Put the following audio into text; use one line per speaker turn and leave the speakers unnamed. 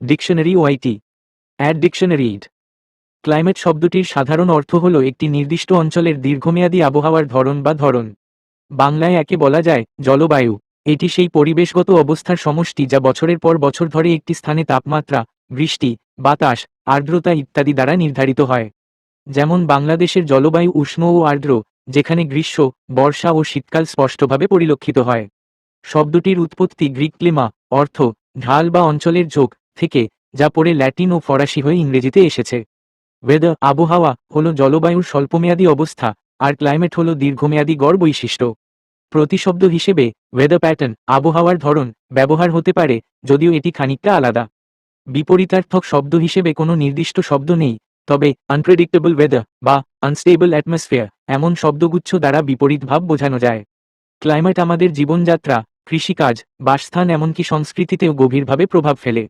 Dictionary ওয়াইটি add dictionary ইড climate শব্দটির সাধারণ অর্থ হল একটি নির্দিষ্ট অঞ্চলের দীর্ঘমেয়াদী আবহাওয়ার ধরন বা ধরন। বাংলায় একে বলা যায় জলবায়ু। এটি সেই পরিবেশগত অবস্থার সমষ্টি যা বছরের পর বছর ধরে একটি স্থানে তাপমাত্রা, বৃষ্টি, বাতাস, আর্দ্রতা ইত্যাদি দ্বারা নির্ধারিত হয়। যেমন বাংলাদেশের জলবায়ু উষ্ণ ও আর্দ্র, যেখানে গ্রীষ্ম, বর্ষা ও শীতকাল স্পষ্টভাবে পরিলক্ষিত হয়। শব্দটির উৎপত্তি গ্রিক ক্লিমা, অর্থ, ঢাল বা অঞ্চলের ঝোঁক থেকে, যা পরে ল্যাটিন ও ফরাসি হয়ে ইংরেজিতে এসেছে। ওয়েদার আবহাওয়া হল জলবায়ুর স্বল্পমেয়াদী অবস্থা, আর ক্লাইমেট হল দীর্ঘমেয়াদী গড় বৈশিষ্ট্য। প্রতিশব্দ হিসেবে ওয়েদার প্যাটার্ন আবহাওয়ার ধরন ব্যবহার হতে পারে, যদিও এটি খানিকটা আলাদা। বিপরীতার্থক শব্দ হিসেবে কোনো নির্দিষ্ট শব্দ নেই, তবে আনপ্রেডিক্টেবল ওয়েদার বা আনস্টেবল অ্যাটমসফিয়ার এমন শব্দগুচ্ছ দ্বারা বিপরীত ভাব বোঝানো যায়। ক্লাইমেট আমাদের জীবনযাত্রা, কৃষিকাজ, বাসস্থান এমনকি সংস্কৃতিতেও গভীরভাবে প্রভাব ফেলে।